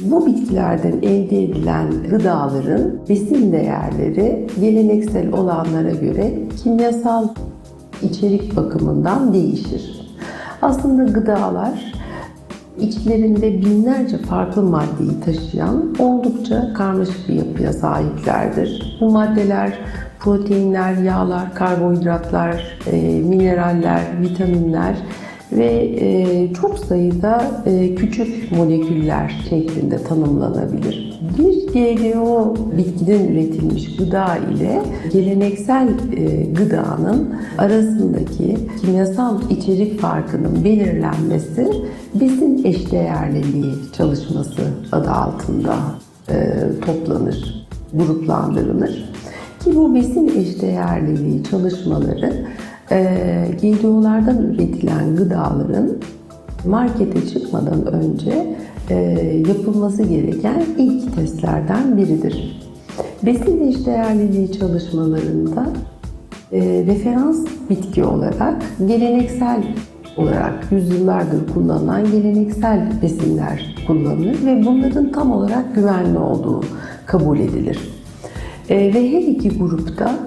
Bu bitkilerden elde edilen gıdaların besin değerleri geleneksel olanlara göre kimyasal içerik bakımından değişir. Aslında gıdalar içlerinde binlerce farklı maddeyi taşıyan oldukça karmaşık bir yapıya sahiplerdir. Bu maddeler proteinler, yağlar, karbonhidratlar, e, mineraller, vitaminler ve e, çok sayıda e, küçük moleküller şeklinde tanımlanabilir. Bir GDO bitkiden üretilmiş gıda ile geleneksel e, gıdanın arasındaki kimyasal içerik farkının belirlenmesi besin eşdeğerliliği çalışması adı altında toplanır, gruplandırılır. Ki bu besin eşdeğerliliği çalışmaları e, GDO'lardan üretilen gıdaların markete çıkmadan önce e, yapılması gereken ilk testlerden biridir. Besin eşdeğerliliği çalışmalarında e, referans bitki olarak geleneksel olarak yüzyıllardır kullanılan geleneksel besinler kullanılır ve bunların tam olarak güvenli olduğu kabul edilir. E, ve her iki grupta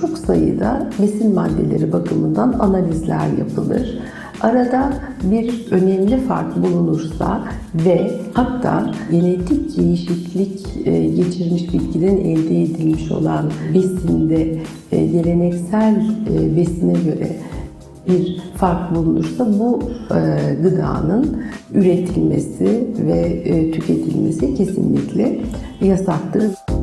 çok sayıda besin maddeleri bakımından analizler yapılır. Arada bir önemli fark bulunursa ve hatta genetik değişiklik e, geçirmiş bitkiden elde edilmiş olan besinde e, geleneksel e, besine göre bir fark bulunursa bu gıdanın üretilmesi ve tüketilmesi kesinlikle yasaktır.